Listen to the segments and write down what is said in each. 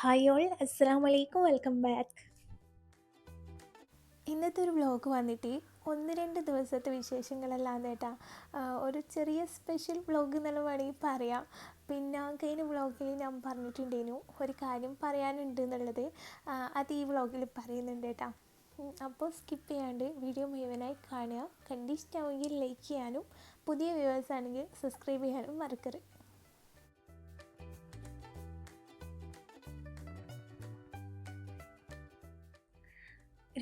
Hi all അസ്സാം വലൈക്കും welcome back ഇന്നത്തെ ഒരു വ്ലോഗ് വന്നിട്ട് ഒന്ന് രണ്ട് ദിവസത്തെ വിശേഷങ്ങളല്ലാതെ കേട്ടാ ഒരു ചെറിയ സ്പെഷ്യൽ വ്ലോഗ് എന്നുള്ള വേണമെങ്കിൽ പറയാം. പിന്നെ കഴിഞ്ഞ വ്ലോഗിൽ ഞാൻ പറഞ്ഞിട്ടുണ്ടേനു ഒരു കാര്യം പറയാനുണ്ട് എന്നുള്ളത് അത് ഈ വ്ലോഗിൽ പറയുന്നുണ്ട് കേട്ടാ അപ്പോൾ സ്കിപ്പ് ചെയ്യാണ്ട് വീഡിയോ മുഴുവനായി കാണുക. കണ്ടിഷ്ടമാണെങ്കിൽ ലൈക്ക് ചെയ്യാനും പുതിയ വ്യൂവേഴ്സ് ആണെങ്കിൽ സബ്സ്ക്രൈബ് ചെയ്യാനും മറക്കരുത്.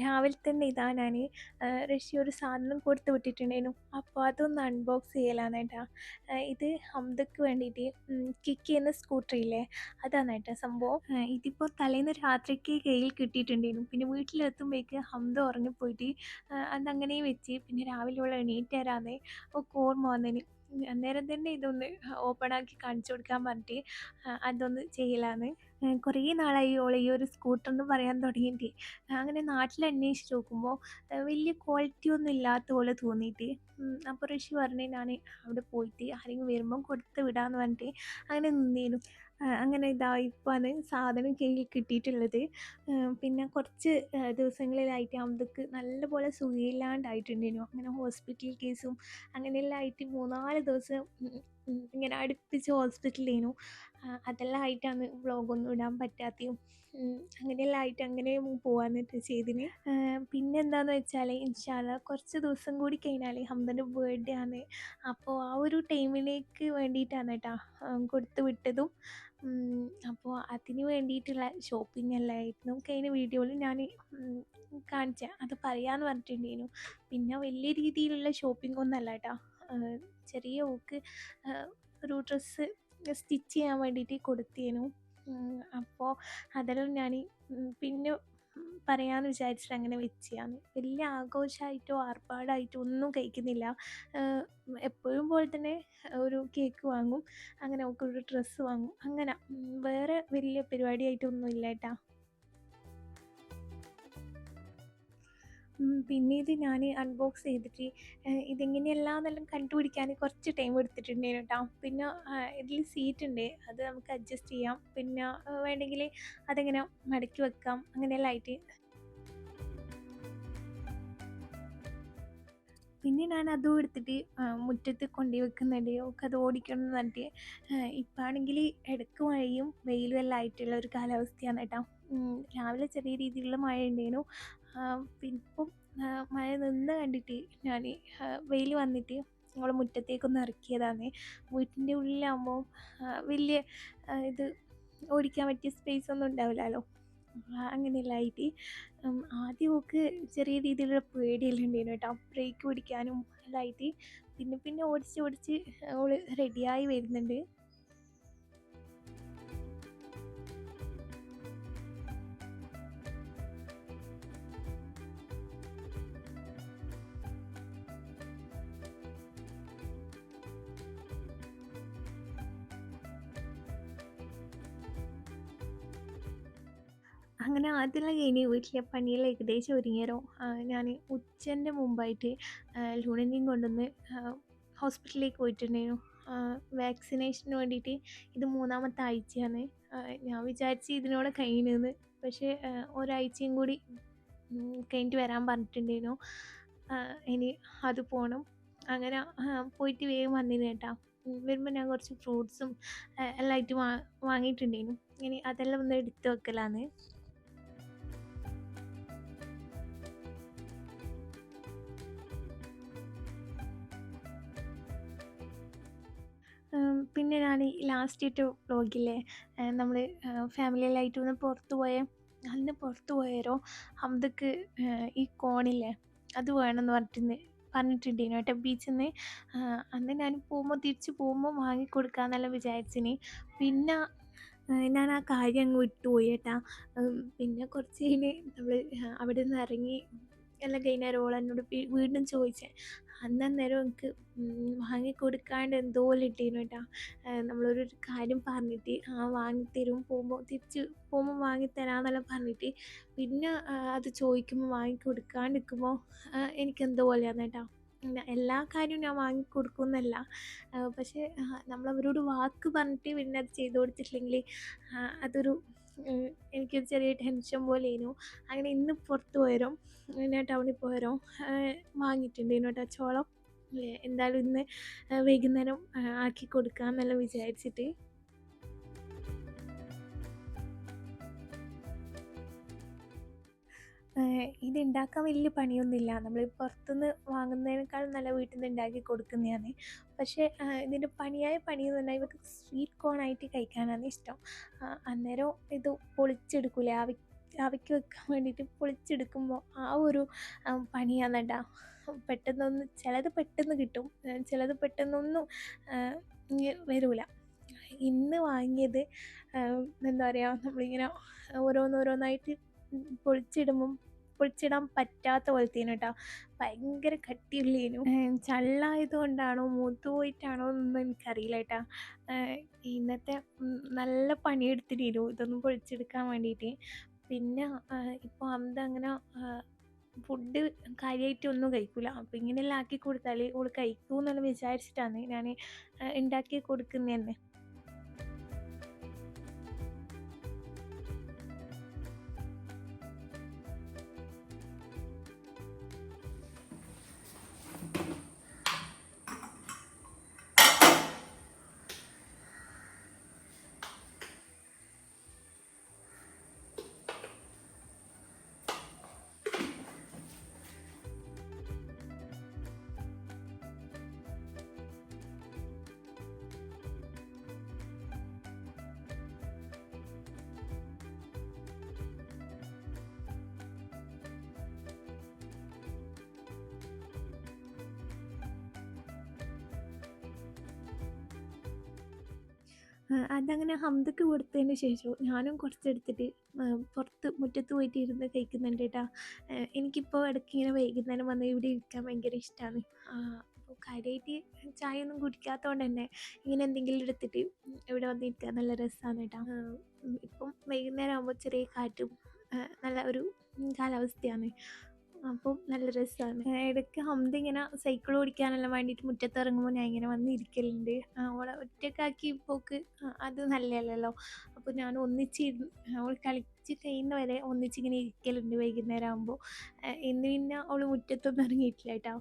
രാവിലെ തന്നെ ഇതാ ഞാൻ ഋഷി ഒരു സാധനം കൊടുത്ത് വിട്ടിട്ടുണ്ടായിരുന്നു. അപ്പോൾ അതൊന്ന് അൺബോക്സ് ചെയ്യലാന്നേട്ടാ ഇത് ഹംദക്ക് വേണ്ടിയിട്ട് കിക്ക് ചെയ്യുന്ന സ്കൂട്ടർ ഇല്ലേ? അതാണ് കേട്ടോ സംഭവം. ഇതിപ്പോൾ തലേന്ന് രാത്രിക്ക് കയ്യിൽ കിട്ടിയിട്ടുണ്ടായിരുന്നു. പിന്നെ വീട്ടിലെത്തുമ്പോഴേക്ക് ഹംദ ഉറങ്ങിപ്പോയിട്ട് പോയിട്ട് അതങ്ങനെ വെച്ച്. പിന്നെ രാവിലെ ഉള്ള എണീറ്റ് തരാതെ ഒക്കെ ഓർമ്മ വന്നതിന് അന്നേരം തന്നെ ഇതൊന്ന് ഓപ്പൺ ആക്കി കാണിച്ചു കൊടുക്കാൻ പറഞ്ഞിട്ട് അതൊന്ന് ചെയ്യലാന്ന്. ആ, കുറേ നാളായി ഓളെ ഈ ഒരു സ്കൂട്ടർ എന്ന് പറയാൻ തുടങ്ങിയിട്ട്. അങ്ങനെ നാട്ടിൽ അന്വേഷിച്ച് നോക്കുമ്പോൾ വലിയ ക്വാളിറ്റി ഒന്നും ഇല്ലാത്ത പോലെ തോന്നിയിട്ട് അപ്പോൾ ഋഷി പറഞ്ഞു ഞാൻ അവിടെ പോയിട്ട് ആരെങ്കിലും വരുമ്പം കൊടുത്ത് വിടാന്ന് പറഞ്ഞിട്ട് അങ്ങനെ നിന്നേനു. അങ്ങനെ ഇതാ ഇപ്പാണ് സാധനം കയ്യിൽ കിട്ടിയിട്ടുള്ളത്. പിന്നെ കുറച്ച് ദിവസങ്ങളിലായിട്ട് അമ്മയ്ക്ക് നല്ലപോലെ സുഖമില്ലാണ്ടായിട്ടുണ്ടായിരുന്നു അങ്ങനെ ഹോസ്പിറ്റൽ കേസും അങ്ങനെയെല്ലാം ആയിട്ട് മൂന്നാൽ ദിവസം ഇങ്ങനെ അടുപ്പിച്ച് ഹോസ്പിറ്റലിലേനു അതെല്ലാം ആയിട്ടാണ് വ്ളോഗൊന്നും ഇടാൻ പറ്റാത്തതും. അങ്ങനെയെല്ലാം ആയിട്ട് അങ്ങനെ പോകാമെന്നിട്ട് ചെയ്തിന്. പിന്നെ എന്താന്ന് വെച്ചാൽ ഇൻഷാല്ല കുറച്ച് ദിവസം കൂടി കഴിഞ്ഞാൽ ഹംദന്റെ ബർത്ത്ഡേ ആണ്. അപ്പോൾ ആ ഒരു ടൈമിലേക്ക് വേണ്ടിയിട്ടാണ് കേട്ടോ കൊടുത്തു വിട്ടതും. അപ്പോൾ അതിന് വേണ്ടിയിട്ടുള്ള ഷോപ്പിംഗ് എല്ലായിരുന്നു കഴിഞ്ഞ വീഡിയോയിൽ ഞാൻ കാണിച്ച. അത് പറയാമെന്ന് പറഞ്ഞിട്ടുണ്ടായിരുന്നു. പിന്നെ വലിയ രീതിയിലുള്ള ഷോപ്പിംഗ് ഒന്നല്ല കേട്ടോ ചെറിയ ഓക്ക് ഒരു ഡ്രസ്സ് സ്റ്റിച്ച് ചെയ്യാൻ വേണ്ടിയിട്ട് കൊടുത്തേനു. അപ്പോൾ അതെല്ലാം ഞാൻ പിന്നെ പറയാമെന്ന് വിചാരിച്ചിട്ട് അങ്ങനെ വെച്ചാണ് വലിയ ആഘോഷമായിട്ടോ ആർപ്പാടായിട്ടോ ഒന്നും കഴിക്കുന്നില്ല. എപ്പോഴും പോലെ തന്നെ ഒരു കേക്ക് വാങ്ങും അങ്ങനെ ഒരു ഡ്രസ്സ് വാങ്ങും. അങ്ങനെ വേറെ വലിയ പരിപാടിയായിട്ടൊന്നും ഇല്ല കേട്ടാ ഉം, പിന്നെ ഇത് ഞാൻ അൺബോക്സ് ചെയ്തിട്ട് ഇതെങ്ങനെയല്ലാന്നെല്ലാം കണ്ടുപിടിക്കാൻ കുറച്ച് ടൈം എടുത്തിട്ടുണ്ടായിരുന്നു കേട്ടോ പിന്നെ ഇതിൽ സീറ്റ് ഉണ്ട്. അത് നമുക്ക് അഡ്ജസ്റ്റ് ചെയ്യാം. പിന്നെ വേണമെങ്കിൽ അതെങ്ങനെ മടക്കി വെക്കാം. അങ്ങനെയെല്ലാം ആയിട്ട്. പിന്നെ ഞാൻ അതും എടുത്തിട്ട് മുറ്റത്ത് കൊണ്ടു വെക്കുന്നുണ്ട്. ഒക്കെ അത് ഓടിക്കണം എന്ന് പറഞ്ഞിട്ട് ഇപ്പം ആണെങ്കിൽ ഇടയ്ക്ക് മഴയും വെയിലും എല്ലാം ആയിട്ടുള്ള ഒരു കാലാവസ്ഥയാണ് കേട്ടോ രാവിലെ ചെറിയ രീതിയിലുള്ള മഴ ഉണ്ടായിരുന്നു. പിന്നെ ഇപ്പം ആ, മഴ നിന്ന് കണ്ടിട്ട് ഞാൻ വെയിൽ വന്നിട്ട് ഞങ്ങൾ മുറ്റത്തേക്കൊന്ന് ഇറക്കിയതാണ് വീട്ടിന്റെ ഉള്ളിലാകുമ്പോൾ വലിയ ഇത് ഓടിക്കാൻ പറ്റിയ സ്പേസ് ഒന്നും ഉണ്ടാവില്ലല്ലോ. അങ്ങനെയല്ലായിട്ട് ആദ്യം ഒക്കെ ചെറിയ രീതിയിലുള്ള പേടിയെല്ലാം ഉണ്ടായിരുന്നു കേട്ടോ. ബ്രേക്ക് പിടിക്കാനും എല്ലാം ആയിട്ട് പിന്നെ പിന്നെ ഓടിച്ച് ഓടിച്ച് റെഡിയായി വരുന്നുണ്ട്. അങ്ങനെ ആദ്യമെല്ലാം കഴിഞ്ഞ് വീട്ടിലെ പണിയെല്ലാം ഏകദേശം ഒരുങ്ങിയരോ ഞാൻ ഉച്ചന്റെ മുമ്പായിട്ട് ലൂണനെയും കൊണ്ടുവന്ന് ഹോസ്പിറ്റലിലേക്ക് പോയിട്ടുണ്ടായിരുന്നു. വാക്സിനേഷന് വേണ്ടിയിട്ട് ഇത് മൂന്നാമത്തെ ആഴ്ചയാണ്. ഞാൻ വിചാരിച്ച് ഇതിനോട് കഴിയുന്നത് പക്ഷേ ഒരാഴ്ചയും കൂടി കഴിഞ്ഞിട്ട് വരാൻ പറഞ്ഞിട്ടുണ്ടായിരുന്നു. ഇനി അത് പോകണം അങ്ങനെ പോയിട്ട് വേഗം വന്നിരുന്നു കേട്ടോ. വരുമ്പോൾ ഞാൻ കുറച്ച് ഫ്രൂട്ട്സും എല്ലാം ആയിട്ട് വാ വാങ്ങിയിട്ടുണ്ടായിരുന്നു. ഇനി അതെല്ലാം ഒന്ന് എടുത്ത് വെക്കലാന്ന്. പിന്നെ ഞാൻ ഈ ലാസ്റ്റ് ഇട്ട് വ്ളോഗില്ലേ നമ്മൾ ഫാമിലിയിലായിട്ട് ഒന്ന് പുറത്ത് പോയ അന്ന് പുറത്ത് പോയാരോ ഹംദക്ക് ഈ കോണില്ലേ അത് വേണമെന്ന് പറഞ്ഞിട്ട് പറഞ്ഞിട്ടുണ്ടായിരുന്നു കേട്ടോ ബീച്ചിൽ നിന്ന് അന്ന് ഞാൻ പോകുമ്പോൾ തിരിച്ച് പോകുമ്പോൾ വാങ്ങിക്കൊടുക്കാന്നെല്ലാം വിചാരിച്ചിന്. പിന്നെ ഞാൻ ആ കാര്യം അങ്ങ് വിട്ടുപോയി കേട്ടാ. പിന്നെ കുറച്ച് കഴിഞ്ഞ് നമ്മൾ അവിടെ നിന്ന് ഇറങ്ങി എല്ലാം കഴിഞ്ഞേരം ഓൾ എന്നോട് വീണ്ടും ചോദിച്ചേ അന്ന് അന്നേരം എനിക്ക് വാങ്ങിക്കൊടുക്കാണ്ട് എന്തോ ഇട്ടിരുന്നു കേട്ടാ നമ്മളൊരു കാര്യം പറഞ്ഞിട്ട് ആ വാങ്ങിത്തരും പോകുമ്പോൾ തിരിച്ച് പോകുമ്പോൾ വാങ്ങിത്തരാന്നെല്ലാം പറഞ്ഞിട്ട് പിന്നെ അത് ചോദിക്കുമ്പോൾ വാങ്ങിക്കൊടുക്കാണ്ട് നിൽക്കുമ്പോൾ എനിക്കെന്തോ പോലെയാണ് കേട്ടോ എല്ലാ കാര്യവും ഞാൻ വാങ്ങിക്കൊടുക്കുമെന്നല്ല. പക്ഷേ നമ്മളവരോട് വാക്ക് പറഞ്ഞിട്ട് പിന്നെ അത് ചെയ്ത് കൊടുത്തിട്ടില്ലെങ്കിൽ അതൊരു എനിക്കൊരു ചെറിയ ടെൻഷൻ പോലേനു. അങ്ങനെ ഇന്ന് പുറത്ത് പോയരും ഞാൻ ടൗണിൽ പോയരും വാങ്ങിയിട്ടുണ്ട് ഇന്നോട്ട് ട്ടോ ചോളം. എന്തായാലും ഇന്ന് വൈകുന്നേരം ആക്കി ആക്കി കൊടുക്കാമെന്നെല്ലാം വിചാരിച്ചിട്ട്. ഇത് ഉണ്ടാക്കാൻ വലിയ പണിയൊന്നുമില്ല. നമ്മൾ പുറത്തുനിന്ന് വാങ്ങുന്നതിനേക്കാൾ നല്ല വീട്ടിൽ നിന്ന് ഉണ്ടാക്കി കൊടുക്കുന്നതാണ്. പക്ഷേ ഇതിന്റെ പണിയായ പണിയെന്ന് പറഞ്ഞാൽ ഇവർക്ക് സ്വീറ്റ് കോൺ ആയിട്ട് കഴിക്കാനാണ് ഇഷ്ടം. അന്നേരം ഇത് പൊളിച്ചെടുക്കൂലേ ആവി ആവിക്ക് വെക്കാൻ വേണ്ടിയിട്ട് പൊളിച്ചെടുക്കുമ്പോൾ ആ ഒരു പണിയാണ് ട്ടാ. പെട്ടെന്നൊന്ന് ചിലത് പെട്ടെന്ന് കിട്ടും. ചിലത് പെട്ടെന്നൊന്നും വരൂല. ഇന്ന് വാങ്ങിയത് എന്താ പറയുക നമ്മളിങ്ങനെ ഓരോന്നോരോന്നായിട്ട് പൊളിച്ചിടുമ്പം പൊളിച്ചിടാൻ പറ്റാത്ത പോലത്തേനു കേട്ടോ ഭയങ്കര കട്ടിയുള്ളേനു. ചള്ളായതുകൊണ്ടാണോ ചള്ളായത് കൊണ്ടാണോ മൂത്ത് പോയിട്ടാണോ എന്നൊന്നും എനിക്കറിയില്ല കേട്ടോ ഇന്നത്തെ നല്ല പണിയെടുത്തിട്ടിരു ഇതൊന്നും പൊളിച്ചെടുക്കാൻ വേണ്ടിയിട്ട്. പിന്നെ ഇപ്പോൾ അമിത അങ്ങനെ ഫുഡ് കാര്യമായിട്ട് ഒന്നും കഴിക്കൂല. അപ്പോൾ ഇങ്ങനെയെല്ലാം ആക്കി കൊടുത്താൽ ഓൾ കഴിക്കുമെന്നെല്ലാം വിചാരിച്ചിട്ടാണ് ഞാൻ ഉണ്ടാക്കി കൊടുക്കുന്നത് തന്നെ. അതങ്ങനെ ഹംദക്ക് കൊടുത്തതിന് ശേഷം ഞാനും കുറച്ചെടുത്തിട്ട് പുറത്ത് മുറ്റത്ത് പോയിട്ട് ഇരുന്ന് കഴിക്കുന്നുണ്ട് കേട്ടോ എനിക്കിപ്പോൾ ഇടയ്ക്ക് ഇങ്ങനെ വൈകുന്നേരം വന്ന് ഇവിടെ ഇരിക്കാൻ ഭയങ്കര ഇഷ്ടമാണ്. അപ്പോൾ കാര്യമായിട്ട് ചായ ഒന്നും കുടിക്കാത്തതുകൊണ്ട് തന്നെ ഇങ്ങനെ എന്തെങ്കിലും എടുത്തിട്ട് ഇവിടെ വന്നിരിക്കാൻ നല്ല രസമാണ് കേട്ടോ ഇപ്പം വൈകുന്നേരം ആകുമ്പോൾ ചെറിയ കാറ്റും നല്ല ഒരു കാലാവസ്ഥയാണ്. അപ്പോൾ നല്ല രസമാണ്. ഇടയ്ക്ക് ഹംദ ഇങ്ങനെ സൈക്കിൾ ഓടിക്കാനെല്ലാം വേണ്ടിയിട്ട് മുറ്റത്ത് ഇറങ്ങുമ്പോൾ ഞാൻ ഇങ്ങനെ വന്ന് ഇരിക്കലുണ്ട്. അവളെ ഒറ്റക്കാക്കി പോക്ക് അത് നല്ലതല്ലല്ലോ. അപ്പോൾ ഞാൻ ഒന്നിച്ചിരുന്ന് അവൾ കളിച്ച് കഴിയുന്ന വരെ ഒന്നിച്ചിങ്ങനെ ഇരിക്കലുണ്ട് വൈകുന്നേരം ആകുമ്പോൾ. ഇന്ന് പിന്നെ അവൾ മുറ്റത്തൊന്നും ഇറങ്ങിയിട്ടില്ല ട്ടോ.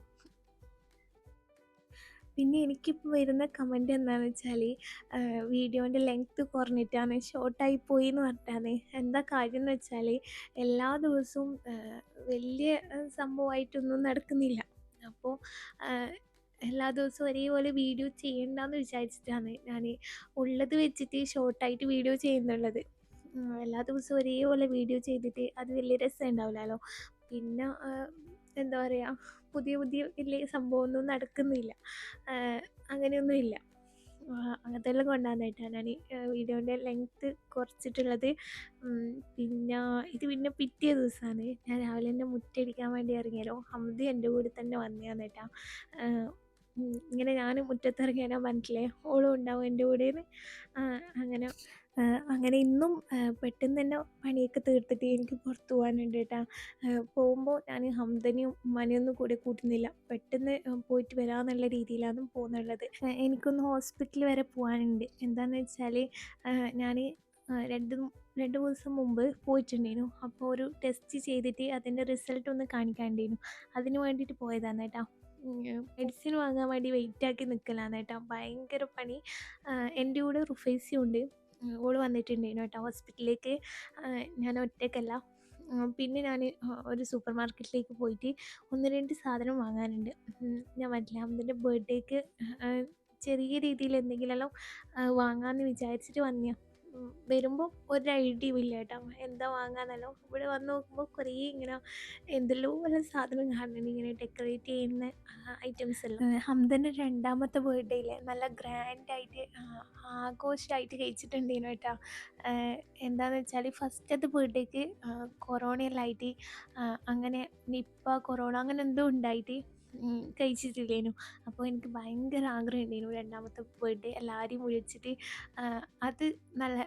പിന്നെ എനിക്കിപ്പോൾ വരുന്ന കമന്റ് എന്താണെന്ന് വെച്ചാൽ വീഡിയോന്റെ ലെങ്ത്ത് കുറഞ്ഞിട്ടാണ് ഷോർട്ടായി പോയി എന്ന് പറഞ്ഞിട്ടാണ്. എന്താ കാര്യം എന്ന് വെച്ചാൽ എല്ലാ ദിവസവും വലിയ സംഭവമായിട്ടൊന്നും നടക്കുന്നില്ല. അപ്പോൾ എല്ലാ ദിവസവും ഒരേപോലെ വീഡിയോ ചെയ്യണ്ടെന്ന് വിചാരിച്ചിട്ടാണ് ഞാൻ ഉള്ളത് വെച്ചിട്ട് ഷോർട്ടായിട്ട് വീഡിയോ ചെയ്യുന്നുള്ളത്. എല്ലാ ദിവസവും ഒരേപോലെ വീഡിയോ ചെയ്തിട്ട് അത് വലിയ രസം ഉണ്ടാവില്ലല്ലോ. പിന്നെ എന്താ പറയുക പുതിയ പുതിയ വലിയ സംഭവമൊന്നും നടക്കുന്നില്ല. അങ്ങനെയൊന്നുമില്ല. എല്ലാം ട്ടോ ഞാൻ വീഡിയോന്റെ ലെങ്ത്ത് കുറച്ചിട്ടുള്ളത്. പിന്നെ ഇത് പിന്നെ പിറ്റേ ദിവസമാണ്. ഞാൻ രാവിലെ തന്നെ മുറ്റടിക്കാൻ വേണ്ടി ഇറങ്ങിയാലോ ഹംദി എന്റെ കൂടെ തന്നെ വന്നതാന്നേട്ടാ ട്ടോ. ഇങ്ങനെ ഞാൻ മുറ്റത്തിറങ്ങിയാലോ പറഞ്ഞിട്ടില്ലേ ഓളും ഉണ്ടാവും എന്റെ കൂടെ അങ്ങനെ അങ്ങനെ ഇന്നും പെട്ടെന്ന് തന്നെ പണിയൊക്കെ തീർത്തിട്ട് എനിക്ക് പുറത്ത് പോകാനുണ്ട് ട്ടോ. പോകുമ്പോൾ ഞാൻ ഹംദനെയും മനിയൊന്നും കൂടെ കൂട്ടുന്നില്ല. പെട്ടെന്ന് പോയിട്ട് വരാമെന്നുള്ള രീതിയിലാണ് പോകുന്നുള്ളത്. എനിക്കൊന്ന് ഹോസ്പിറ്റൽ വരെ പോകാനുണ്ട്. എന്താണെന്ന് വെച്ചാൽ ഞാൻ രണ്ട് രണ്ട് ദിവസം മുമ്പ് പോയിട്ടുണ്ടായിരുന്നു. അപ്പോൾ ഒരു ടെസ്റ്റ് ചെയ്തിട്ട് അതിന്റെ റിസൾട്ട് ഒന്ന് കാണിക്കാണ്ടായിരുന്നു അതിന് വേണ്ടിയിട്ട് പോയതാണ് കേട്ടോ മെഡിസിൻ വാങ്ങാൻ വേണ്ടി വെയിറ്റ് ആക്കി നിൽക്കലാണ് കേട്ടോ ഭയങ്കര പണി. എന്റെ കൂടെ റുഫൈസയും ഉണ്ട്. ഓൾ വന്നിട്ടുണ്ടായിരുന്നു കേട്ടോ ഹോസ്പിറ്റലിലേക്ക്. ഞാൻ ഒറ്റയ്ക്കല്ല. പിന്നെ ഞാൻ ഒരു സൂപ്പർ മാർക്കറ്റിലേക്ക് പോയിട്ട് ഒന്ന് രണ്ട് സാധനം വാങ്ങാനുണ്ട്. ഞാൻ പറഞ്ഞില്ലേ അമ്മന്റെ ബർത്ത്ഡേക്ക് ചെറിയ രീതിയിൽ എന്തെങ്കിലുമെല്ലാം വാങ്ങാമെന്ന് വിചാരിച്ചിട്ട് വന്നതാണ്. വരുമ്പോൾ ഒരു ഐഡിയ ഇല്ല കേട്ടോ എന്താ വാങ്ങാന്നല്ലോ ഇവിടെ വന്ന് നോക്കുമ്പോൾ കുറേ ഇങ്ങനെ എന്തെല്ലോ വല്ല സാധനം കാണുന്നുണ്ട്. ഇങ്ങനെ ഡെക്കറേറ്റ് ചെയ്യുന്ന ഐറ്റംസ് എല്ലാം. ഹംദന്റെ രണ്ടാമത്തെ ബർത്ത്ഡേയിൽ നല്ല ഗ്രാൻഡായിട്ട് ആഘോഷമായിട്ട് കഴിച്ചിട്ടുണ്ടായിരുന്നു കേട്ടോ എന്താണെന്ന് വെച്ചാൽ ഫസ്റ്റത്തെ ബർത്ത്ഡേക്ക് കൊറോണയെല്ലാം ആയിട്ട് അങ്ങനെ നിപ്പ, കൊറോണ അങ്ങനെ എന്തോ ഉണ്ടായിട്ട് കഴിച്ചിട്ടില്ലായിരുന്നു. അപ്പോൾ എനിക്ക് ഭയങ്കര ആഗ്രഹം ഉണ്ടായിരുന്നു രണ്ടാമത്തെ ബർത്ത്ഡേ എല്ലാവരെയും വിളിച്ചിട്ട് അത് നല്ല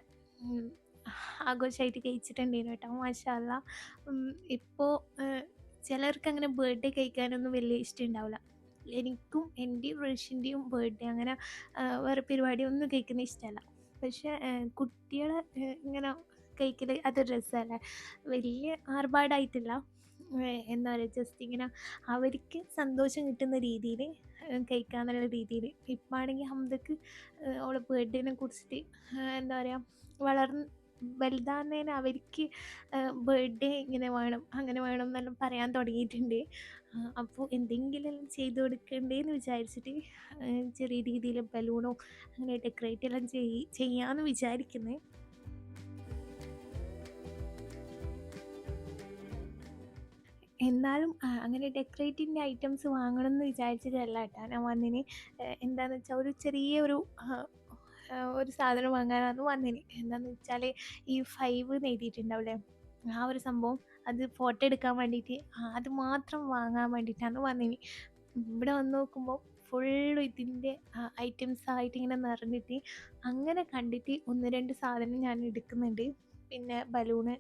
ആഘോഷമായിട്ട് കഴിച്ചിട്ടുണ്ടായിരുന്നു കേട്ടോ മാഷല്ല. ഇപ്പോൾ ചിലർക്ക് അങ്ങനെ ബർത്ത്ഡേ കഴിക്കാനൊന്നും വലിയ ഇഷ്ടം ഉണ്ടാവില്ല. എനിക്കും എന്റെയും റഷീന്റെയും ബർത്ത്ഡേ അങ്ങനെ വേറെ പരിപാടിയൊന്നും കഴിക്കുന്ന ഇഷ്ടമല്ല. പക്ഷേ കുട്ടികളെ ഇങ്ങനെ കഴിക്കൽ അതൊരു രസമല്ലേ വലിയ ആർഭാടായിട്ടില്ല എന്താ പറയുക ജസ്റ്റ് ഇങ്ങനെ അവർക്ക് സന്തോഷം കിട്ടുന്ന രീതിയിൽ കഴിക്കാന്നുള്ള രീതിയിൽ ഇപ്പം ആണെങ്കിൽ ഹംദക്ക് ഓളെ ബർത്ത്ഡേനെ കുറിച്ചിട്ട് എന്താ പറയുക വളർന്ന് വലുതാകുന്നതിന് അവർക്ക് ബർത്ത്ഡേ ഇങ്ങനെ വേണം അങ്ങനെ വേണം എന്നെല്ലാം പറയാൻ തുടങ്ങിയിട്ടുണ്ട്. അപ്പോൾ എന്തെങ്കിലും ചെയ്ത് കൊടുക്കണ്ടേന്ന് വിചാരിച്ചിട്ട് ചെറിയ രീതിയിൽ ബലൂണോ അങ്ങനെ ഡെക്കറേറ്റ് എല്ലാം ചെയ് ചെയ്യാമെന്ന് വിചാരിക്കുന്നത് എന്നാലും അങ്ങനെ ഡെക്കറേറ്റിന്റെ ഐറ്റംസ് വാങ്ങണം എന്ന് വിചാരിച്ചിട്ടല്ല കേട്ടോ. ഞാൻ വന്നിന് എന്താണെന്ന് വെച്ചാൽ ഒരു ചെറിയ ഒരു ഒരു സാധനം വാങ്ങാനാണ് വന്നിന്. എന്താന്ന് വെച്ചാൽ ഈ ഫൈവ് നേടിയിട്ടുണ്ടാവില്ലേ ആ ഒരു സംഭവം അത് ഫോട്ടോ എടുക്കാൻ വേണ്ടിയിട്ട് അത് മാത്രം വാങ്ങാൻ വേണ്ടിയിട്ടാണ് വന്നിന്. ഇവിടെ വന്ന് നോക്കുമ്പോൾ ഫുള്ള് ഇതിന്റെ ഐറ്റംസ് ആയിട്ട് ഇങ്ങനെ നിറഞ്ഞിട്ട് അങ്ങനെ കണ്ടിട്ട് ഒന്ന് രണ്ട് സാധനം ഞാൻ എടുക്കുന്നുണ്ട്. പിന്നെ ബലൂണ്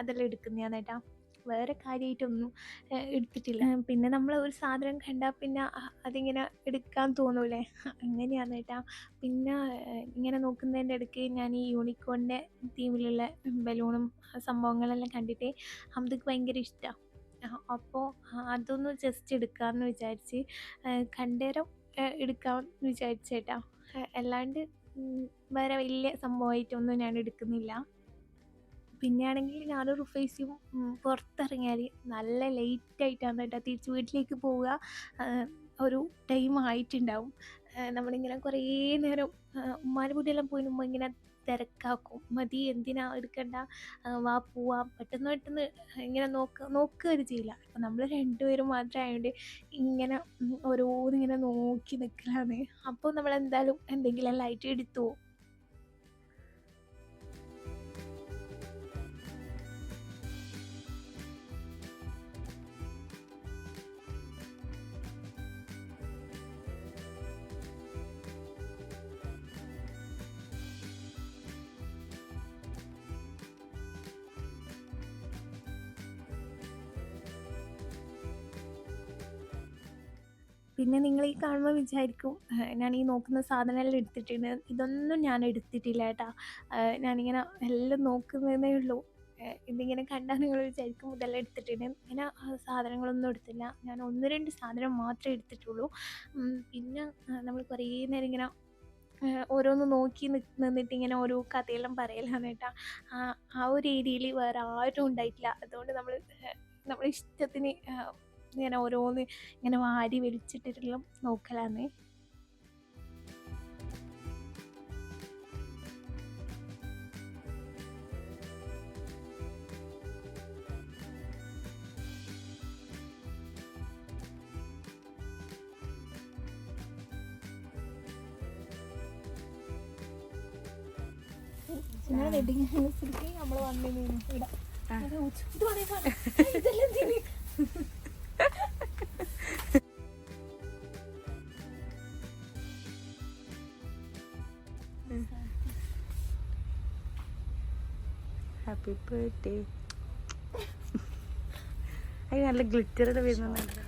അതെല്ലാം എടുക്കുന്നതാണ് കേട്ടോ. വേറെ കാര്യമായിട്ടൊന്നും എടുത്തിട്ടില്ല. പിന്നെ നമ്മൾ ഒരു സാധനം കണ്ടാൽ പിന്നെ അതിങ്ങനെ എടുക്കാൻ തോന്നൂലേ? അങ്ങനെയാണ് കേട്ടോ. പിന്നെ ഇങ്ങനെ നോക്കുന്നതിന്റെ ഇടയ്ക്ക് ഞാൻ ഈ യൂണിക്കോണിന്റെ തീമിലുള്ള ബലൂണും സംഭവങ്ങളെല്ലാം കണ്ടിട്ട് ഹംദക്ക് ഭയങ്കര ഇഷ്ടമാണ് അപ്പോൾ അതൊന്ന് ജസ്റ്റ് എടുക്കാമെന്ന് വിചാരിച്ച് കണ്ടേരം എടുക്കാമെന്ന് വിചാരിച്ചേട്ടാ അല്ലാണ്ട് വേറെ വലിയ സംഭവമായിട്ടൊന്നും ഞാൻ എടുക്കുന്നില്ല. പിന്നെയാണെങ്കിൽ ഞാനും റുഫൈസും പുറത്തിറങ്ങിയാൽ നല്ല ലേറ്റായിട്ടാണ് കേട്ടോ തിരിച്ച് വീട്ടിലേക്ക് പോവുക. ഒരു ടൈം ആയിട്ടുണ്ടാവും. നമ്മളിങ്ങനെ കുറേ നേരം ഉമ്മാന്റെ വീട്ടിലെല്ലാം പോയി ഉമ്മ ഇങ്ങനെ തിരക്കാക്കും. മതി എന്തിനാ എടുക്കണ്ട? വാ പോവാം. പെട്ടെന്ന് പെട്ടെന്ന് ഇങ്ങനെ നോക്ക നോക്കുക ചെയ്യില്ല. അപ്പം നമ്മൾ രണ്ടുപേരും മാത്രം ആയതുകൊണ്ട് ഇങ്ങനെ ഓരോന്നിങ്ങനെ നോക്കി നിൽക്കലാണ് അപ്പോൾ നമ്മൾ എന്തായാലും എന്തെങ്കിലും ലൈറ്റ് എടുത്തു പിന്നെ നിങ്ങൾ ഈ കാണുമ്പോൾ വിചാരിക്കും ഞാൻ ഈ നോക്കുന്ന സാധനമെല്ലാം എടുത്തിട്ടുണ്ട്. ഇതൊന്നും ഞാൻ എടുത്തിട്ടില്ല കേട്ടാ. ഞാനിങ്ങനെ എല്ലാം നോക്കുന്നതേ ഉള്ളൂ. ഇതിങ്ങനെ കണ്ടാൽ നിങ്ങൾ വിചാരിക്കും ഇതെല്ലാം എടുത്തിട്ടുണ്ട്. ഇങ്ങനെ സാധനങ്ങളൊന്നും എടുത്തില്ല. ഞാൻ ഒന്ന് രണ്ട് സാധനം മാത്രമേ എടുത്തിട്ടുള്ളൂ. പിന്നെ നമ്മൾ കുറേ നേരം ഇങ്ങനെ ഓരോന്ന് നോക്കി നിന്നിട്ട് ഇങ്ങനെ ഓരോ കഥയെല്ലാം പറയലാണ് കേട്ടാ. ആ ആ ഒരു ഏരിയയിൽ വേറെ ആരും ഉണ്ടായിട്ടില്ല. അതുകൊണ്ട് നമ്മൾ നമ്മുടെ ഇഷ്ടത്തിന് ഇങ്ങനെ ഓരോന്ന് ഇങ്ങനെ വാരി വലിച്ചിട്ടിട്ടെല്ലാം നോക്കലാന്ന്. നിങ്ങളെ വെഡിങ് ആനിവേഴ്സറിക്ക് നമ്മൾ വന്നിരുന്നു ഇവിടെ. ബർത്ത്ഡേ അത് നല്ല ഗ്ലിറ്റർ വരുന്നുണ്ട്.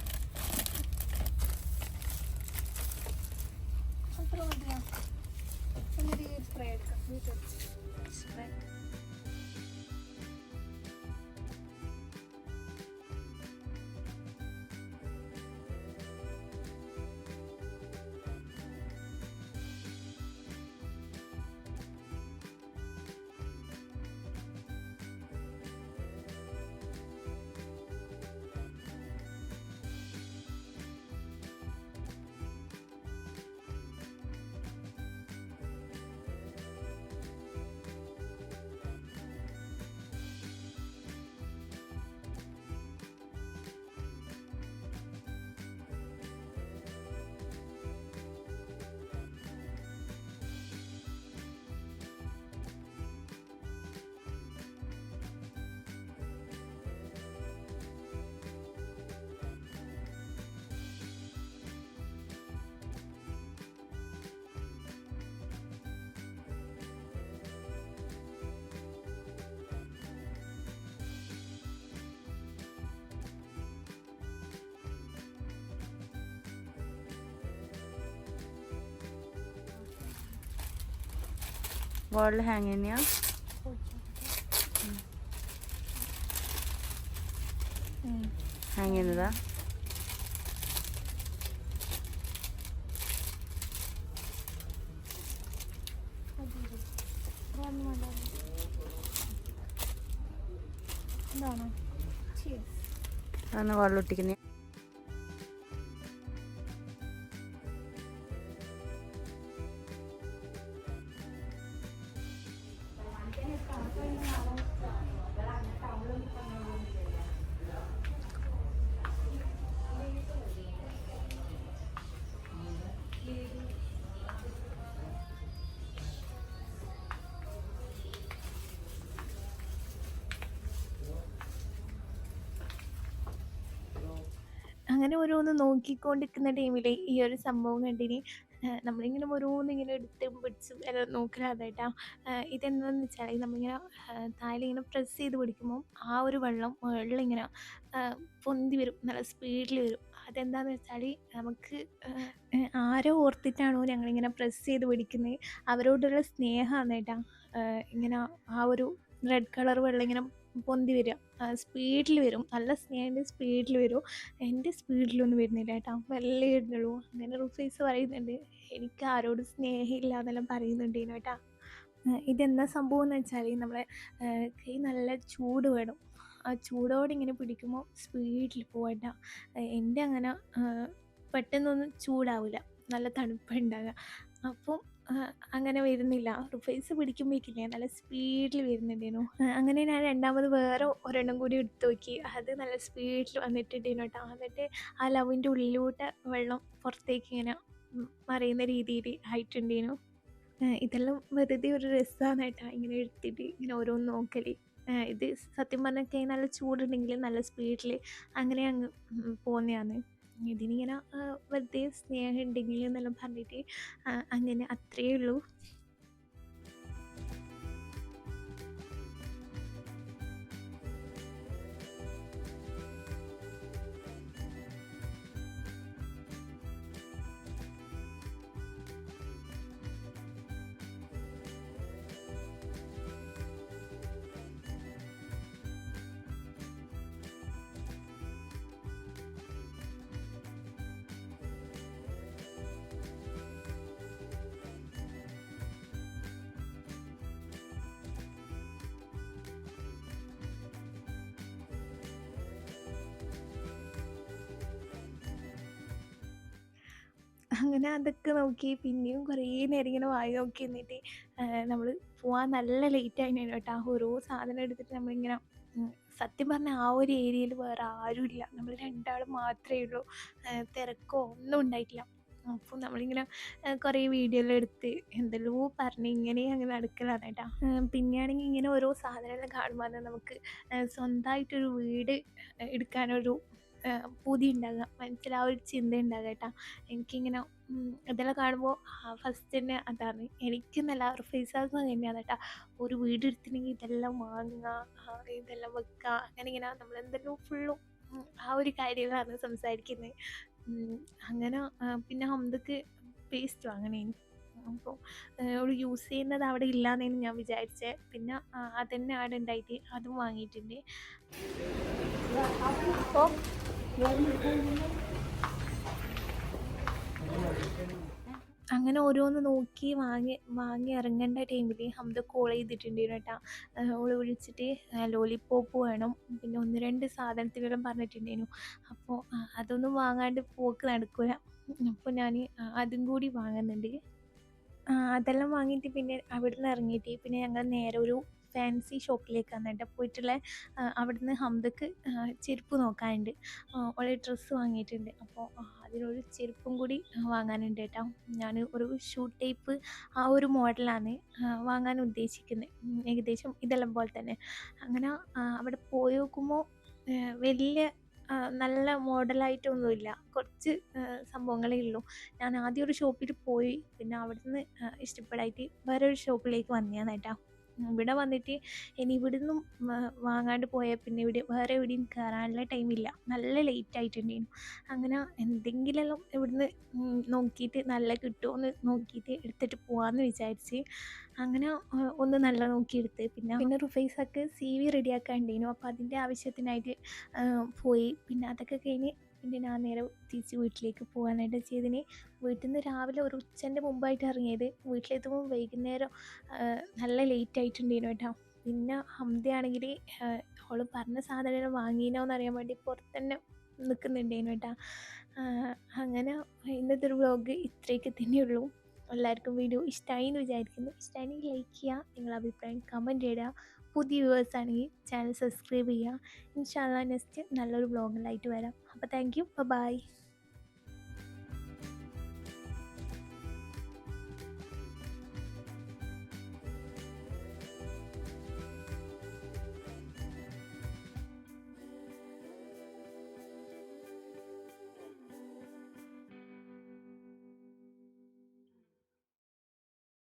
വാളിൽ ഹാങ് തന്നെയാ ഹാങ് ചെയ്യുന്നതാ അതാണ് വാളിലൊട്ടിക്കുന്ന അങ്ങനെ ഓരോന്ന് നോക്കിക്കൊണ്ടിരിക്കുന്ന ടൈമിൽ ഈ ഒരു സംഭവം കണ്ടിന്. നമ്മളിങ്ങനെ ഓരോന്ന് ഇങ്ങനെ എടുത്തും പിടിച്ചും എല്ലാം നോക്കലാതായിട്ടാ. ഇതെന്താണെന്ന് വെച്ചാൽ നമ്മളിങ്ങനെ താലിങ്ങനെ പ്രസ് ചെയ്ത് പിടിക്കുമ്പോൾ ആ ഒരു വെള്ളം മുകളിലിങ്ങനെ ഇങ്ങനെ പൊന്തി വരും. നല്ല സ്പീഡിൽ വരും. അതെന്താന്ന് വെച്ചാൽ നമുക്ക് ആരോ ഓർത്തിട്ടാണോ ഞങ്ങളിങ്ങനെ പ്രസ് ചെയ്ത് പിടിക്കുന്നത് അവരോടുള്ള സ്നേഹമാണ് കേട്ടാ ഇങ്ങനെ ആ ഒരു റെഡ് കളർ വെള്ളം ഇങ്ങനെ പൊന്തി വരിക. സ്പീഡിൽ വരും. നല്ല സ്നേഹന്റെ സ്പീഡിൽ വരും. എന്റെ സ്പീഡിലൊന്നും വരുന്നില്ല കേട്ടോ. മെല്ലെ ഇടുന്നുള്ളൂ അങ്ങനെ റുഫീസ് പറയുന്നുണ്ട്. എനിക്ക് ആരോട് സ്നേഹമില്ല എന്നെല്ലാം പറയുന്നുണ്ട് കേട്ടോ. ഇതെന്താ സംഭവം എന്ന് വെച്ചാൽ നമ്മളെ കൈ നല്ല ചൂട് വേണം. ആ ചൂടോടെ ഇങ്ങനെ പിടിക്കുമ്പോൾ സ്പീഡിൽ പോകണ്ട എന്റെ അങ്ങനെ പെട്ടെന്നൊന്നും ചൂടാവില്ല. നല്ല തണുപ്പുണ്ടാകുക അപ്പം അങ്ങനെ വരുന്നില്ല. റിഫൈസ് പിടിക്കുമ്പോഴേക്കില്ലേ നല്ല സ്പീഡിൽ വരുന്നുണ്ടേനു. അങ്ങനെ ഞാൻ രണ്ടാമത് വേറെ ഒരെണ്ണം കൂടി എടുത്ത് നോക്കി. അത് നല്ല സ്പീഡിൽ വന്നിട്ടുണ്ടേനു കേട്ടോ എന്നിട്ട് ആ ലവിന്റെ ഉള്ളിലോട്ട് വെള്ളം പുറത്തേക്ക് ഇങ്ങനെ മറിയുന്ന രീതിയിൽ ആയിട്ടുണ്ടേനു. ഇതെല്ലാം വെറുതെ ഒരു രസമാണ് കേട്ടോ ഇങ്ങനെ എടുത്തിട്ട് ഇങ്ങനെ ഓരോന്ന് നോക്കൽ ഇത് സത്യം പറഞ്ഞാൽ നല്ല ചൂടുണ്ടെങ്കിൽ നല്ല സ്പീഡിൽ അങ്ങനെ അങ്ങ് പോകുന്നതാണ് ഇതിനിങ്ങനെ വെറുതെ സ്നേഹം ഉണ്ടെങ്കിൽ എന്നെല്ലാം പറഞ്ഞിട്ട് അങ്ങനെ അത്രയേ ഉള്ളൂ. അങ്ങനെ അതൊക്കെ നോക്കി പിന്നെയും കുറേ നേരം ഇങ്ങനെ വായി നോക്കി നിന്നിട്ട് നമ്മൾ പോകാൻ നല്ല ലേറ്റ് ആയിരുന്നു കേട്ടോ. ആ ഓരോ സാധനം എടുത്തിട്ട് നമ്മളിങ്ങനെ സത്യം പറഞ്ഞാൽ ആ ഒരു ഏരിയയിൽ വേറെ ആരുമില്ല. നമ്മൾ രണ്ടാളും മാത്രമേ ഉള്ളൂ. തിരക്കോ ഒന്നും ഉണ്ടായിട്ടില്ല. അപ്പോൾ നമ്മളിങ്ങനെ കുറേ വീഡിയോ എല്ലാം എടുത്ത് എന്തെല്ലോ പറഞ്ഞ് ഇങ്ങനെ അങ്ങ് നടക്കലാണ് കേട്ടോ. പിന്നെയാണെങ്കിൽ ഇങ്ങനെ ഓരോ സാധനമെല്ലാം കാണുമ്പോൾ നമുക്ക് സ്വന്തമായിട്ടൊരു വീട് എടുക്കാനൊരു പൂതി ഉണ്ടാകുക മനസ്സിൽ ഒരു ചിന്ത ഉണ്ടാകുക കേട്ടോ. എനിക്കിങ്ങനെ ഇതെല്ലാം കാണുമ്പോൾ ഫസ്റ്റ് തന്നെ അതാണ്. എനിക്കെന്നല്ല ഫേസാക്കും തന്നെയാണ് കേട്ടോ. ഒരു വീട് എടുത്തിട്ടുണ്ടെങ്കിൽ ഇതെല്ലാം വാങ്ങുക ഇതെല്ലാം വെക്കുക അങ്ങനെ ഇങ്ങനെ നമ്മളെന്തെല്ലാം ഫുള്ളും ആ ഒരു കാര്യങ്ങളാണ് സംസാരിക്കുന്നത് അങ്ങനെ പിന്നെ ഹംദക്ക് പേസ്റ്റ് വാങ്ങണേ അപ്പോൾ ഒരു യൂസ് ചെയ്യുന്നത് അവിടെ ഇല്ലാന്നേനു ഞാൻ വിചാരിച്ചത് പിന്നെ അത് അതന്നെ അവിടെ ഉണ്ടായിട്ട് അതും വാങ്ങിയിട്ടുണ്ട്. അപ്പോൾ അങ്ങനെ ഓരോന്ന് നോക്കി വാങ്ങി വാങ്ങി ഇറങ്ങേണ്ട ടൈമിൽ ഹംദ കോൾ ചെയ്തിട്ടുണ്ടായിരുന്നു കേട്ടോ ഓൾ വിളിച്ചിട്ട് ലോലിപ്പോപ്പ് വേണം. പിന്നെ ഒന്ന് രണ്ട് സാധനത്തിനെല്ലാം പറഞ്ഞിട്ടുണ്ടായിരുന്നു. അപ്പോൾ അതൊന്നും വാങ്ങാണ്ട് പോക്ക് നടക്കില്ല അപ്പോൾ ഞാൻ അതും കൂടി വാങ്ങുന്നുണ്ട്. അതെല്ലാം വാങ്ങിയിട്ട് പിന്നെ അവിടുന്ന് ഇറങ്ങിയിട്ട് പിന്നെ ഞങ്ങൾ നേരെ ഒരു ഫാൻസി ഷോപ്പിലേക്ക് കേട്ടോ പോയിട്ടുള്ള അവിടുന്ന് ഹംദക്ക് ചെരുപ്പ് നോക്കാനുണ്ട്. ഓളെ ഡ്രസ്സ് വാങ്ങിയിട്ടുണ്ട്. അപ്പോൾ അതിനൊരു ചെരുപ്പും കൂടി വാങ്ങാനുണ്ട് കേട്ടോ. ഞാൻ ഒരു ഷൂ ടൈപ്പ് ആ ഒരു മോഡലാണ് വാങ്ങാൻ ഉദ്ദേശിക്കുന്നത് ഏകദേശം ഇതെല്ലാം പോലെ തന്നെ. അങ്ങനെ അവിടെ പോയി നോക്കുമ്പോൾ വലിയ നല്ല മോഡലായിട്ടൊന്നുമില്ല. കുറച്ച് സംഭവങ്ങളേ ഉള്ളൂ. ഞാൻ ആദ്യം ഒരു ഷോപ്പിൽ പോയി പിന്നെ അവിടുന്ന് ഇഷ്ടപ്പെടായിട്ട് വേറൊരു ഷോപ്പിലേക്ക് വന്നതാണ് കേട്ടോ. ഇവിടെ വന്നിട്ട് ഇനി ഇവിടുന്നും വാങ്ങാണ്ട് പോയാൽ പിന്നെ ഇവിടെ വേറെ എവിടെയും കയറാനുള്ള ടൈമില്ല നല്ല ലേറ്റ് ആയിട്ടുണ്ടായിരുന്നു. അങ്ങനെ എന്തെങ്കിലും ഇവിടുന്ന് നോക്കിയിട്ട് നല്ല കിട്ടുമോ നോക്കിയിട്ട് എടുത്തിട്ട് പോവാന്ന് വിചാരിച്ച് അങ്ങനെ ഒന്ന് നല്ല നോക്കിയെടുത്ത് പിന്നെ പിന്നെ റുഫൈസക്ക് സി വി റെഡിയാക്കാണ്ടേനു അപ്പോൾ അതിന്റെ ആവശ്യത്തിനായിട്ട് പോയി. പിന്നെ അതൊക്കെ കഴിഞ്ഞ് പിന്നെ ഞാൻ നേരെ തിരിച്ച് വീട്ടിലേക്ക് പോകാനായിട്ട് ചെയ്തിന്. വീട്ടിൽ നിന്ന് രാവിലെ ഒരു ഉച്ചന്റെ മുമ്പായിട്ട് ഇറങ്ങിയത്. വീട്ടിലെത്തുമ്പോൾ വൈകുന്നേരം നല്ല ലേറ്റ് ആയിട്ടുണ്ടായിരുന്നു കേട്ടോ. പിന്നെ ഹംദയാണെങ്കിൽ അവൾ പറഞ്ഞ സാധനങ്ങൾ വാങ്ങിനോ എന്നറിയാൻ വേണ്ടി പുറത്ത് തന്നെ നിൽക്കുന്നുണ്ടേനു കേട്ടോ അങ്ങനെ ഇന്നത്തെ ഒരു വ്ലോഗ് ഇത്രയൊക്കെ തന്നെയുള്ളൂ. എല്ലാവർക്കും വീഡിയോ ഇഷ്ടമായി എന്ന് വിചാരിക്കുന്നു. ഇഷ്ടമായി ലൈക്ക് ചെയ്യുക നിങ്ങളുടെ അഭിപ്രായം കമന്റ് ചെയ്യുക പുതിയ വ്യൂവേഴ്സ് ആണെങ്കിൽ ചാനൽ സബ്സ്ക്രൈബ് ചെയ്യുക. ഇൻഷാല്ല നെക്സ്റ്റ് നല്ലൊരു വ്ലോഗിലായിട്ട് വരാം. അപ്പോൾ താങ്ക് യു ബൈ